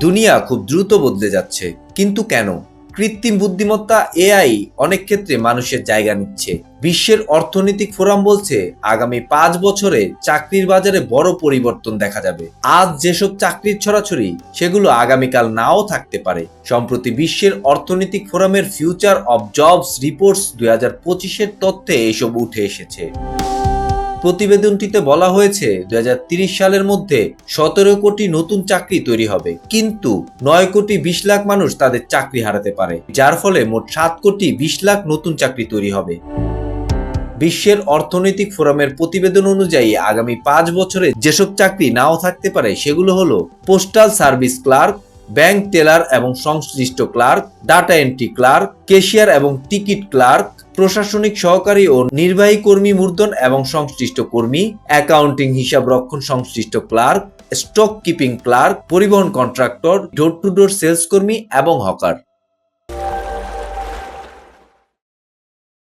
দুনিয়া খুব দ্রুত বদলে যাচ্ছে। কিন্তু কেন? কৃত্রিম বুদ্ধিমত্তা, এআই অনেক ক্ষেত্রে মানুষের জায়গা নিচ্ছে। বিশ্বের অর্থনৈতিক ফোরাম বলছে, আগামী পাঁচ বছরে চাকরির বাজারে বড় পরিবর্তন দেখা যাবে। আজ যেসব চাকরির ছড়াছড়ি, সেগুলো আগামীকাল নাও থাকতে পারে। সম্প্রতি বিশ্বের অর্থনৈতিক ফোরামের ফিউচার অব জবস রিপোর্টস দুই হাজার পঁচিশের তথ্যে এসব উঠে এসেছে। প্রতিবেদনটিতে বলা হয়েছে দুই সালের মধ্যে সতেরো কোটি নতুন চাকরি তৈরি হবে। কিন্তু নয় কোটি বিশ লাখ মানুষ তাদের চাকরি হারাতে পারে, যার ফলে মোট সাত কোটি বিশ লাখ নতুন চাকরি তৈরি হবে। বিশ্বের অর্থনৈতিক ফোরামের প্রতিবেদন অনুযায়ী আগামী পাঁচ বছরে যেসব চাকরি নাও থাকতে পারে, সেগুলো হলো postal service clerk bank teller এবং সংশ্লিষ্ট clerk, data entry clerk cashier এবং টিকিট ক্লার্ক, প্রশাসনিক সহকারী ও নির্বাহী কর্মী মূর্ধন এবং সংশ্লিষ্ট কর্মী, অ্যাকাউন্টিং হিসাব রক্ষণ সংশ্লিষ্ট ক্লার্ক স্টক কিপিং ক্লার্ক, পরিবহন contractor, door to door sales কর্মী এবং হকার।